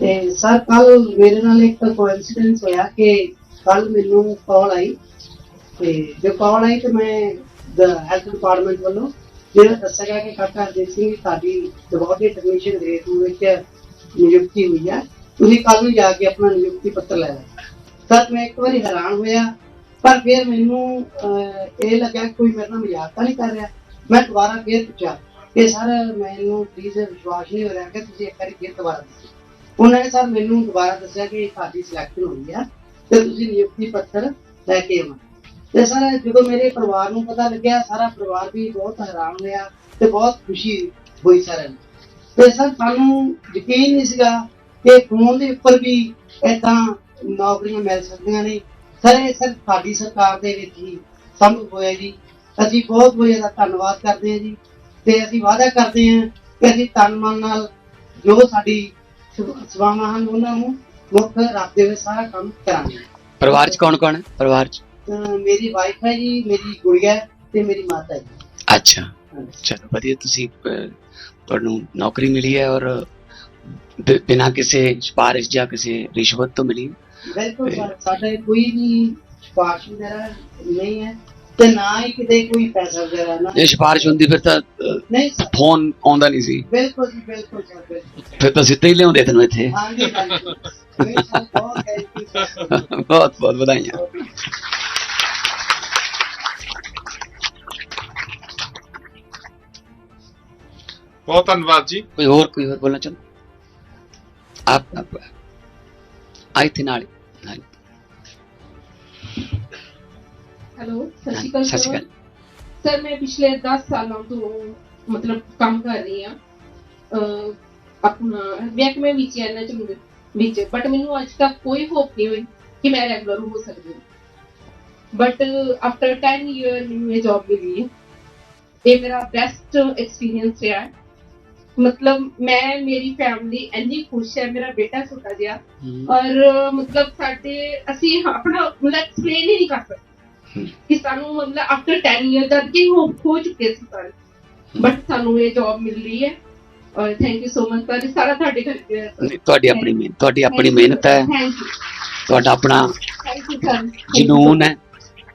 ਤੇ ਸਰ ਕੱਲ ਮੇਰੇ ਨਾਲ ਇੱਕ ਕੋਇਨਸੀਡੈਂਸ ਹੋਇਆ ਕਿ ਕੱਲ ਮੈਨੂੰ ਕਾਲ ਆਈ। ਤੇ ਜੋ ਕਾਲ ਆਈ ਤੇ ਮੈਂ ਹੈਲਥ ਡਿਪਾਰਟਮੈਂਟ ਵੱਲੋਂ ਜਿਹੜਾ ਦੱਸਿਆ ਗਿਆ ਕਿ ਕਾਕਾ ਹਰਜੀਤ ਸਿੰਘ ਸਾਡੀ ਡਿਵੋਟੀ ਟੈਕਨੀਸ਼ੀਅਨ ਗ੍ਰੇਡ ਨੂੰ ਵਿੱਚ ਨਿਯੁਕਤੀ ਹੋਈ ਹੈ ਤੁਸੀਂ ਕੱਲ ਨੂੰ ਜਾ ਕੇ ਆਪਣਾ ਨਿਯੁਕਤੀ ਪੱਤਰ ਲੈ ਲਓ। ਸਰ, ਮੈਂ ਇੱਕ ਵਾਰੀ ਹੈਰਾਨ ਹੋਇਆ, ਪਰ ਫਿਰ ਮੈਨੂੰ ਇਹ ਲੱਗਿਆ ਕੋਈ ਮੇਰੇ ਨਾਲ ਮਜ਼ਾਕ ਤਾਂ ਨਹੀਂ ਕਰ ਰਿਹਾ। ਮੈਂ ਦੁਬਾਰਾ ਫਿਰ ਪੁੱਛਿਆ ਕਿ ਸਰ, ਮੈਨੂੰ ਪਲੀਜ਼ ਵਿਸ਼ਵਾਸ ਨਹੀਂ ਹੋ ਰਿਹਾ ਕਿ ਤੁਸੀਂ ਇੱਕ ਵਾਰੀ ਫਿਰ ਦੁਬਾਰਾ ਦੱਸੋ ਉਹਨਾਂ ਨੇ ਸਰ ਮੈਨੂੰ ਦੁਬਾਰਾ ਦੱਸਿਆ ਕਿ ਤੁਹਾਡੀ ਸਿਲੈਕਸ਼ਨ ਹੋਈ ਆ ਤੇ ਤੁਸੀਂ ਨਿਯੁਕਤੀ ਪੱਤਰ ਲੈ ਕੇ ਆਉਣਾ। ਤੇ ਸਰ, ਜਦੋਂ ਮੇਰੇ ਪਰਿਵਾਰ ਨੂੰ ਪਤਾ ਲੱਗਿਆ, ਸਾਰਾ ਪਰਿਵਾਰ ਵੀ ਬਹੁਤ ਹੈਰਾਨ ਹੋਇਆ ਤੇ ਬਹੁਤ ਖੁਸ਼ੀ ਹੋਈ ਸਾਰਿਆਂ ਤੇ ਸਰ, ਸਾਨੂੰ ਯਕੀਨ ਨਹੀਂ ਸੀਗਾ ਕਿ ਫੋਨ ਦੇ ਉੱਪਰ ਵੀ ਏਦਾਂ ਨੌਕਰੀਆਂ ਮਿਲ ਸਕਦੀਆਂ ਨੇ। ਸਰ, ਇਹ ਸਰ ਸਾਡੀ ਸਰਕਾਰ ਦੇ ਵਿੱਚ ਹੀ ਸੰਭਵ ਹੋਇਆ ਜੀ। ਅਸੀਂ ਬਹੁਤ ਬਹੁਤ ਜ਼ਿਆਦਾ ਧੰਨਵਾਦ ਕਰਦੇ ਹਾਂ ਜੀ। ਤੇ ਅਸੀਂ ਵਾਅਦਾ ਕਰਦੇ ਹਾਂ ਕਿ ਅਸੀਂ ਤਨ ਮਨ ਨਾਲ ਜੋ ਸਾਡੀ ਸੇਵਾਵਾਂ ਹਨ ਉਹਨਾਂ ਨੂੰ ਮੁੱਖ ਰੱਖਦੇ ਹੋਏ ਸਾਰਾ ਕੰਮ ਕਰਾਂਗੇ ਪਰਿਵਾਰ ਚ ਕੌਣ ਕੌਣ ਹੈ? ਪਰਿਵਾਰ ਚ? ਅਹ ਮੇਰੀ ਵਾਈਫ ਹੈ ਜੀ ਮੇਰੀ ਗੁੜੀਆ ਹੈ ਤੇ ਮੇਰੀ ਮਾਤਾ ਜੀ। ਅੱਛਾ। ਚਲੋ ਵਧੀਆ ਤੁਸੀਂ ਅਹ, ਤੁਹਾਨੂੰ ਨੌਕਰੀ ਮਿਲੀ ਹੈ ਔਰ ਬਿ- ਬਿਨਾਂ ਕਿਸੇ ਸਿਫਾਰਿਸ਼ ਜਾਂ ਕਿਸੇ ਰਿਸ਼ਵਤ ਤੋਂ ਮਿਲੀ। ਬਿਲਕੁਲ ਸਰ ਸਾਡੇ ਕੋਈ ਵੀ ਸਿਫਾਰਿਸ਼ ਵਗੈਰਾ ਨਹੀਂ ਹੈ। ਤੇ ਨਾ ਹੀ ਕਿਤੇ ਕੋਈ ਪੈਸਾ ਵਗੈਰਾ ਨਾ ਜੇ ਸਿਫਾਰਿਸ਼ ਹੁੰਦੀ ਫਿਰ ਤਾਂ ਅਹ, ਨਹੀਂ ਸਰ। ਫੋਨ ਆਉਂਦਾ ਨਹੀਂ ਸੀ। ਬਿਲਕੁਲ ਜੀ ਬਿਲਕੁਲ ਸਰ ਬਿਲਕੁਲ। ਫਿਰ ਤਾਂ ਸਿੱਧੇ ਹੀ ਲਿਆਉਂਦੇ ਤੈਨੂੰ ਇੱਥੇ। ਹਾਂਜੀ ਹਾਂਜੀ। ਨਹੀਂ ਸਰ ਬਹੁਤ ਥੈਂਕ ਯੂ ਸਰ ਬਹੁਤ ਬਹੁਤ ਵਧਾਈਆਂ। ਬਹੁਤ ਧੰਨਵਾਦ ਜੀ। ਕੋਈ ਹੋਰ ਕੋਈ ਹੋਰ ਬੋਲਣਾ ਚਾਹੁੰਦਾ? ਆਪ ਆਪ ਆਈ ਥੀ ਨਾਲ ਨਾਲ ਹੈਲੋ ਸਤਿ ਸ਼੍ਰੀ ਅਕਾਲ ਸਤਿ ਸ਼੍ਰੀ ਅਕਾਲ। ਸਰ ਮੈਂ ਪਿਛਲੇ 10 ਸਾਲਾਂ ਤੋਂ ਮਤਲਬ ਕੰਮ ਕਰ ਰਹੀ ਅਹ, ਆਪਣਾ ਮਹਿਕਮੇ ਵਿੱਚ ਐਨਐਚ ਵਿੱਚ। ਬਟ ਮੈਨੂੰ ਅੱਜ ਤੱਕ ਕੋਈ ਹੋਪ ਨਹੀਂ ਹੋਈ ਕਿ ਮੈਂ ਰੈਗੂਲਰ ਹੋ ਸਕਦੀ ਹਾਂ। ਬਟ ਆਫਟਰ 10 ਇਅਰ ਮੈਨੂੰ ਇਹ ਜੌਬ ਮਿਲੀ ਹੈ। ਇਹ ਮੇਰਾ ਬੈਸਟ ਐਕਸਪੀਰੀਅੰਸ ਰਿਹਾ ਮਤਲਬ ਮੈਂ ਮੇਰੀ ਫੈਮਿਲੀ ਇੰਨੀ ਖੁਸ਼ ਹੈ ਮੇਰਾ ਬੇਟਾ ਛੋਟਾ ਜਿਹਾ। ਔਰ ਮਤਲਬ ਸਾਡੇ ਅਸੀਂ ਆਪਣਾ ਮਤਲਬ ਐਕਸਪਲੇਨ ਹੀ ਨਹੀਂ ਕਰ ਸਕਦੇ। ਹਮ। ਕਿ ਸਾਨੂੰ ਮਤਲਬ ਆਫਟਰ 10 ਇਅਰ ਜਦ ਕਿ ਹੋ ਹੋ ਚੁੱਕੇ ਸੀ ਸਾਰੇ। ਬਟ ਸਾਨੂੰ ਇਹ ਜੌਬ ਮਿਲ ਰਹੀ ਹੈ। ਔਰ thank you so much sir ਇਹ ਸਾਰਾ ਤੁਹਾਡੇ ਕਰਕੇ ਹੈ। ਨਹੀਂ, ਤੁਹਾਡੀ ਆਪਣੀ ਮਿਹਨਤ ਤੁਹਾਡੀ ਆਪਣੀ ਮਿਹਨਤ ਹੈ। ਥੈਂਕ ਯੂ ਤੁਹਾਡਾ ਆਪਣਾ ਥੈਂਕ ਯੂ ਸਰ ਜਨੂਨ ਹੈ।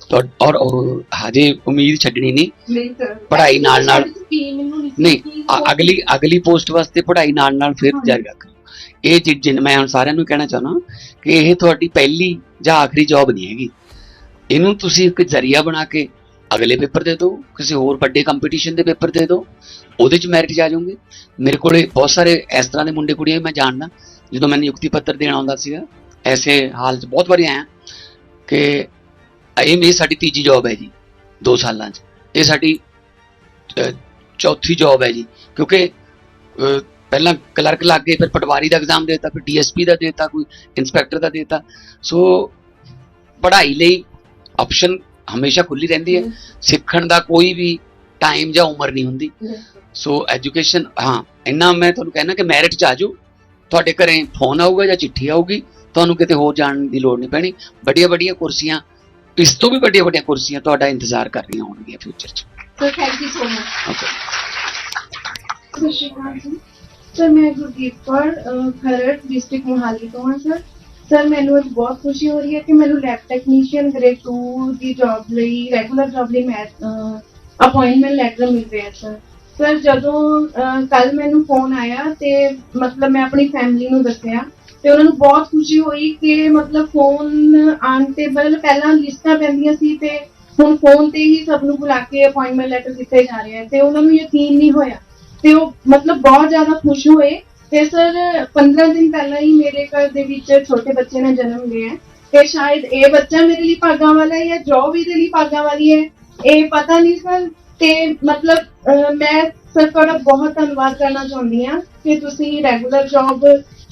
ਤੁਹਾ- ਔਰ ਹਜੇ ਉਮੀਦ ਛੱਡਣੀ ਨਹੀਂ। ਨਹੀਂ ਸਰ ਪੜ੍ਹਾਈ ਨਾਲ- ਨਾਲ- ਮੈਨੂੰ ਨਹੀਂ ਅ- ਅਗਲੀ ਅਗਲੀ ਪੋਸਟ ਵਾਸਤੇ ਪੜ੍ਹਾਈ ਨਾਲ ਨਾਲ ਫਿਰ ਜਾਰੀ ਰੱਖੋ ਇਹ ਚੀਜ਼ ਜਿਨ ਮੈਂ ਹੁਣ ਸਾਰਿਆਂ ਨੂੰ ਕਹਿਣਾ ਚਾਹੁੰਦਾ ਕਿ ਇਹ ਤੁਹਾਡੀ ਪਹਿਲੀ ਜਾਂ ਆਖਰੀ ਜੌਬ ਨਹੀਂ ਹੈਗੀ। ਇਹਨੂੰ ਤੁਸੀਂ ਇੱਕ ਜ਼ਰੀਆ ਬਣਾ ਕੇ ਅਗਲੇ ਪੇਪਰ ਦੇ ਦਿਓ, ਕਿਸੇ ਹੋਰ ਵੱਡੇ ਕੰਪੀਟੀਸ਼ਨ ਦੇ ਪੇਪਰ ਦੇ ਦਿਓ, ਉਹਦੇ ਚ ਮੈਰਿਟ ਜਾ ਜਾਓਗੇ। ਮੇਰੇ ਕੋਲੇ ਬਹੁਤ ਸਾਰੇ ਇਸ ਤਰ੍ਹਾਂ ਦੇ ਮੁੰਡੇ ਕੁੜੀਆਂ ਮੈਂ ਜਾਣਦਾ, ਜਦੋਂ ਮੈਂ ਨਿਯੁਕਤੀ ਪੱਤਰ ਦੇਣ ਆਉਂਦਾ ਸੀਗਾ, ਐਸੇ ਹਾਲ 'ਚ ਬਹੁਤ ਵਾਰੀ ਆਇਆ ਕਿ ਇਹ ਮੇਰੀ ਸਾਡੀ ਤੀਜੀ ਜੌਬ ਹੈ ਜੀ 2 ਸਾਲਾਂ 'ਚ। ਇਹ ਸਾਡੀ ਚੌਥੀ ਜੌਬ ਹੈ ਜੀ, ਕਿਉਂਕਿ ਪਹਿਲਾਂ ਕਲਰਕ ਲੱਗ ਗਏ, ਫਿਰ ਪਟਵਾਰੀ ਦਾ ਐਗਜ਼ਾਮ ਦੇਤਾ, ਫਿਰ ਡੀਐਸਪੀ ਦਾ ਦੇਤਾ, ਕੋਈ ਇਨਸਪੈਕਟਰ ਦਾ ਦੇਤਾ। ਸੋ ਪੜ੍ਹਾਈ ਲਈ ਆਪਸ਼ਨ ਹਮੇਸ਼ਾ ਖੁੱਲੀ ਰਹਿੰਦੀ ਹੈ। ਸਿੱਖਣ ਦਾ ਕੋਈ ਵੀ ਟਾਈਮ ਜਾਂ ਉਮਰ ਨਹੀਂ ਹੁੰਦੀ। ਸੋ ਐਜੂਕੇਸ਼ਨ ਹਾਂ ਇੰਨਾ ਮੈਂ ਤੁਹਾਨੂੰ ਕਹਿਣਾ ਕਿ ਮੈਰਿਟ ਚ ਆਜੋ ਤੁਹਾਡੇ ਘਰੇ ਫੋਨ ਆਊਗਾ ਜਾਂ ਚਿੱਠੀ ਆਊਗੀ ਤੁਹਾਨੂੰ ਕਿਤੇ ਹੋਰ ਜਾਣ ਦੀ ਲੋੜ ਨਹੀਂ ਪੈਣੀ। ਵੱਡੀਆਂ ਵੱਡੀਆਂ ਕੁਰਸੀਆਂ ਇਸ ਤੋਂ ਵੀ ਵੱਡੀਆਂ ਵੱਡੀਆਂ ਕੁਰਸੀਆਂ ਤੁਹਾਡਾ ਇੰਤਜ਼ਾਰ ਕਰ ਰਹੀਆਂ ਹੋਣਗੀਆਂ ਫਿਊਚਰ ਚ। Sir thank you so much okay Shri ਮੈਂ ਗੁਰਦੀਪ ਕੌਰ ਖਰੜ ਡਿਸਟ੍ਰਿਕਟ ਮੋਹਾਲੀ ਤੋਂ ਹਾਂ ਸਰ। ਸਰ ਮੈਨੂੰ ਅੱਜ ਬਹੁਤ ਖੁਸ਼ੀ ਹੋ ਰਹੀ ਹੈ ਕਿ ਮੈਨੂੰ ਲੈਬ ਟੈਕਨੀਸ਼ੀਅਨ ਗ੍ਰੇਡ 2 ਦੀ ਜੌਬ ਲਈ ਰੈਗੂਲਰ ਜੌਬ ਲਈ ਮੈਂ ਅਪਾਇੰਟਮੈਂਟ ਲੈਟਰ ਮਿਲ ਰਿਹਾ ਸਰ ਸਰ ਜਦੋਂ ਕੱਲ ਮੈਨੂੰ ਫੋਨ ਆਇਆ ਤੇ ਮਤਲਬ ਮੈਂ ਆਪਣੀ ਫੈਮਿਲੀ ਨੂੰ ਦੱਸਿਆ ਤੇ ਉਹਨਾਂ ਨੂੰ ਬਹੁਤ ਖੁਸ਼ੀ ਹੋਈ ਕਿ ਮਤਲਬ ਫੋਨ ਆਉਣ ਤੇ ਮਤਲਬ ਪਹਿਲਾਂ ਲਿਸਟਾਂ ਪੈਂਦੀਆਂ ਸੀ ਤੇ ਹੁਣ ਫੋਨ ਤੇ ਹੀ ਸਭ ਨੂੰ ਬੁਲਾ ਕੇ ਅਪਾਇੰਟਮੈਂਟ ਲੈਟਰ ਦਿੱਤੇ ਜਾ ਰਹੇ ਆ ਤੇ ਉਹਨਾਂ ਨੂੰ ਯਕੀਨ ਨਹੀਂ ਹੋਇਆ। ਤੇ ਉਹ ਮਤਲਬ ਬਹੁਤ ਜ਼ਿਆਦਾ ਖੁਸ਼ ਹੋਏ ਤੇ ਸਰ 15 ਦਿਨ ਪਹਿਲਾਂ ਹੀ ਮੇਰੇ ਘਰ ਦੇ ਵਿੱਚ ਛੋਟੇ ਬੱਚੇ ਨੇ ਜਨਮ ਲਿਆ ਹੈ। ਤੇ ਸ਼ਾਇਦ ਇਹ ਬੱਚਾ ਮੇਰੇ ਲਈ ਭਾਗਾਂ ਵਾਲਾ ਹੈ ਜਾਂ ਜੌਬ ਇਹਦੇ ਲਈ ਭਾਗਾਂ ਵਾਲੀ ਹੈ ਇਹ ਪਤਾ ਨਹੀਂ ਸਰ। ਤੇ ਮਤਲਬ ਅਹ, ਮੈਂ ਸਰ ਤੁਹਾਡਾ ਬਹੁਤ ਧੰਨਵਾਦ ਕਰਨਾ ਚਾਹੁੰਦੀ ਹਾਂ ਕਿ ਤੁਸੀਂ ਰੈਗੂਲਰ ਜੋਬ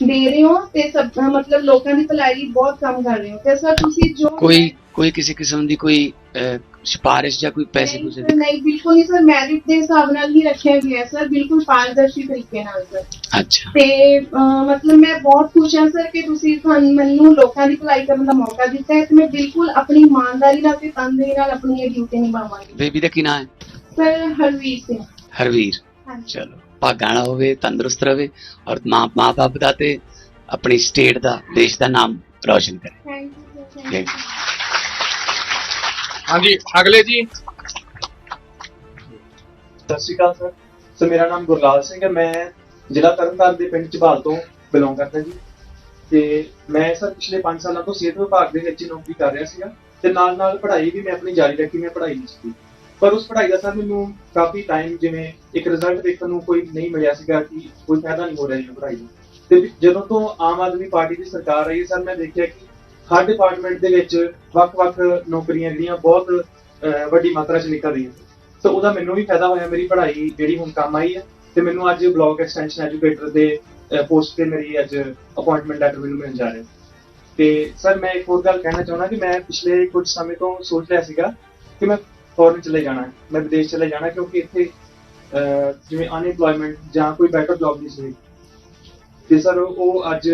ਦੇ ਰਹੇ ਹੋ ਤੇ ਸਭ ਮਤਲਬ ਲੋਕਾਂ ਦੀ ਭਲਾਈ ਲਈ ਬਹੁਤ ਕੰਮ ਕਰ ਰਹੇ ਹੋ। ਤੇ ਸਰ ਤੁਸੀਂ ਜੋ ਕੋਈ ਕੋਈ ਕਿਸੇ ਕਿਸਮ ਦੀ ਕੋਈ ਅਹ, ਸਿਫਾਰਿਸ਼ ਜਾਂ ਕੋਈ ਪੈਸੇ ਨਹੀਂ ਪੂਸੇ ਨਹੀਂ ਬਿਲਕੁਲ ਨਹੀਂ ਸਰ। ਮੈਰਿਟ ਦੇ ਹਿਸਾਬ ਨਾਲ ਹੀ ਰੱਖਿਆ ਗਿਆ ਸਰ। ਬਿਲਕੁਲ ਪਾਰਦਰਸ਼ੀ ਤਰੀਕੇ ਨਾਲ ਸਰ। ਅੱਛਾ। ਤੇ ਅਹ, ਮਤਲਬ ਮੈਂ ਬਹੁਤ ਖੁਸ਼ ਹਾਂ ਸਰ ਕਿ ਤੁਸੀਂ ਸਾਨੂੰ ਮੈਨੂੰ ਲੋਕਾਂ ਦੀ ਭਲਾਈ ਕਰਨ ਦਾ ਮੌਕਾ ਦਿੱਤਾ ਹੈ ਤੇ ਮੈਂ ਬਿਲਕੁਲ ਆਪਣੀ ਇਮਾਨਦਾਰੀ ਨਾਲ ਤੇ ਤਨਦੇਹੀ ਨਾਲ ਆਪਣੀ ਇਹ ਡਿਊਟੀ ਨਿਭਾਵਾਂਗੀ। ਬੇਬੀ ਦਾ ਕੀ ਨਾਮ ਹੈ? ਸਰ ਹਰਵੀਰ ਸਿੰਘ। ਹਰਵੀਰ। ਹਾਂਜੀ। ਚਲੋ ਭਾਗਾਣਾ ਹੋਵੇ ਤੰਦਰੁਸਤ ਰਵੇ ਔਰ ਮਾਂ ਮਾਂ ਬਾਪ ਦਾ ਤੇ ਆਪਣੀ ਸਟੇਟ ਦਾ ਦੇਸ਼ ਦਾ ਨਾਮ ਰੌਸ਼ਨ ਕਰੇ। ਥੈਂਕ ਯੂ ਥੈਂਕ ਹਾਂਜੀ, ਅਗਲੇ ਜੀ। ਸਤਿ ਸ਼੍ਰੀ ਅਕਾਲ ਸਰ। ਸਰ, ਮੇਰਾ ਨਾਮ ਗੁਰਲਾਲ ਸਿੰਘ ਹੈ। ਮੈਂ ਜ਼ਿਲ੍ਹਾ ਤਰਨਤਾਰਨ ਦੇ ਪਿੰਡ ਝਬਾਲ ਤੋਂ ਬਿਲੋਂਗ ਕਰਦਾ ਜੀ। ਤੇ ਮੈਂ ਸਰ, ਪਿਛਲੇ 5 ਸਾਲਾਂ ਤੋਂ ਸਿਹਤ ਵਿਭਾਗ ਦੇ ਵਿੱਚ ਨੌਕਰੀ ਕਰ ਰਿਹਾ ਸੀਗਾ ਤੇ ਨਾਲ ਨਾਲ ਪੜ੍ਹਾਈ ਵੀ ਮੈਂ ਆਪਣੀ ਜਾਰੀ ਰੱਖੀ, ਮੈਂ ਪੜ੍ਹਾਈ ਨਹੀਂ ਕੀਤੀ ਪਰ ਉਸ ਪੜ੍ਹਾਈ ਦਾ ਸਰ, ਮੈਨੂੰ ਕਾਫੀ ਟਾਈਮ ਜਿਵੇਂ ਇੱਕ ਰਿਜ਼ਲਟ ਦੇਖਣ ਨੂੰ ਕੋਈ ਨਹੀਂ ਮਿਲਿਆ ਸੀਗਾ ਕਿ ਕੋਈ ਫਾਇਦਾ ਨਹੀਂ ਹੋ ਰਿਹਾ ਇਹ ਪੜ੍ਹਾਈ ਦਾ ਤੇ ਜਦੋਂ ਤੋਂ ਆਮ ਆਦਮੀ ਪਾਰਟੀ ਦੀ ਸਰਕਾਰ ਆਈ ਸਰ, ਮੈਂ ਦੇਖਿਆ ਕਿ ਹਰ ਡਿਪਾਰਟਮੈਂਟ ਦੇ ਵਿੱਚ ਵੱਖ-ਵੱਖ ਨੌਕਰੀਆਂ ਜਿਹੜੀਆਂ ਬਹੁਤ ਵੱਡੀ ਮਾਤਰਾ 'ਚ ਨਿਕਲ ਰਹੀਆਂ ਸੋ ਉਹਦਾ ਮੈਨੂੰ ਵੀ ਫਾਇਦਾ ਹੋਇਆ, ਮੇਰੀ ਪੜ੍ਹਾਈ ਜਿਹੜੀ ਹੁਣ ਕੰਮ ਆਈ ਹੈ ਤੇ ਮੈਨੂੰ ਅੱਜ ਬਲਾਕ ਐਕਸਟੈਂਸ਼ਨ ਐਜੂਕੇਟਰ ਦੇ ਪੋਸਟ ਤੇ ਮੇਰੀ ਅੱਜ ਅਪਾਇੰਟਮੈਂਟ ਲੈਟਰ ਮੈਨੂੰ ਮਿਲ ਜਾ ਰਿਹਾ। ਤੇ ਸਰ ਮੈਂ ਇੱਕ ਹੋਰ ਗੱਲ ਕਹਿਣਾ ਚਾਹੁੰਦਾ ਕਿ ਮੈਂ ਪਿਛਲੇ ਕੁਝ ਸਮੇਂ ਤੋਂ ਸੋਚ ਰਿਹਾ ਸੀਗਾ ਕਿ ਮੈਂ ਫੋਰਨ ਚਲੇ ਜਾਣਾ ਹੈ ਮੈਂ ਵਿਦੇਸ਼ ਚਲੇ ਜਾਣਾ ਕਿਉਂਕਿ ਇੱਥੇ ਜਿਵੇਂ ਅਨਇੰਪਲੋਇਮੈਂਟ ਜਾਂ ਕੋਈ ਬੈਟਰ ਜੌਬ ਨਹੀਂ ਸੀ। ਤੇ ਸਰ ਉਹ ਅੱਜ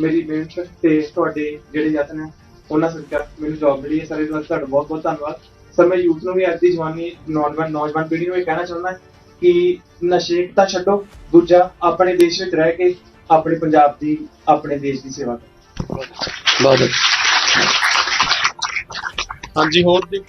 ਮੇਰੀ ਮਿਹਨਤ ਤੇ ਤੁਹਾਡੇ ਜਿਹੜੇ ਯਤਨ ਹੈ ਉਹਨਾਂ ਸਦਕਾ ਮੈਨੂੰ ਜੌਬ ਮਿਲੀ ਹੈ ਸਰ ਤੁਹਾਡਾ ਬਹੁਤ ਬਹੁਤ ਧੰਨਵਾਦ। ਸਰ ਮੈਂ ਯੂਥ ਨੂੰ ਵੀ ਅੱਜ ਦੀ ਜਵਾਨੀ ਨੌਜਵਾਨ ਨੌਜਵਾਨ ਪੀੜ੍ਹੀ ਨੂੰ ਇਹ ਕਹਿਣਾ ਚਾਹੁੰਦਾ ਕਿ ਨਸ਼ੇ ਤਾਂ ਛੱਡੋ ਦੂਜਾ ਆਪਣੇ ਦੇਸ਼ ਵਿੱਚ ਰਹਿ ਕੇ ਆਪਣੇ ਪੰਜਾਬ ਦੀ ਆਪਣੇ ਦੇਸ਼ ਦੀ ਸੇਵਾ ਕਰੋ। ਬਹੁਤ ਹਾਂਜੀ ਹੋਰ ਜੀ।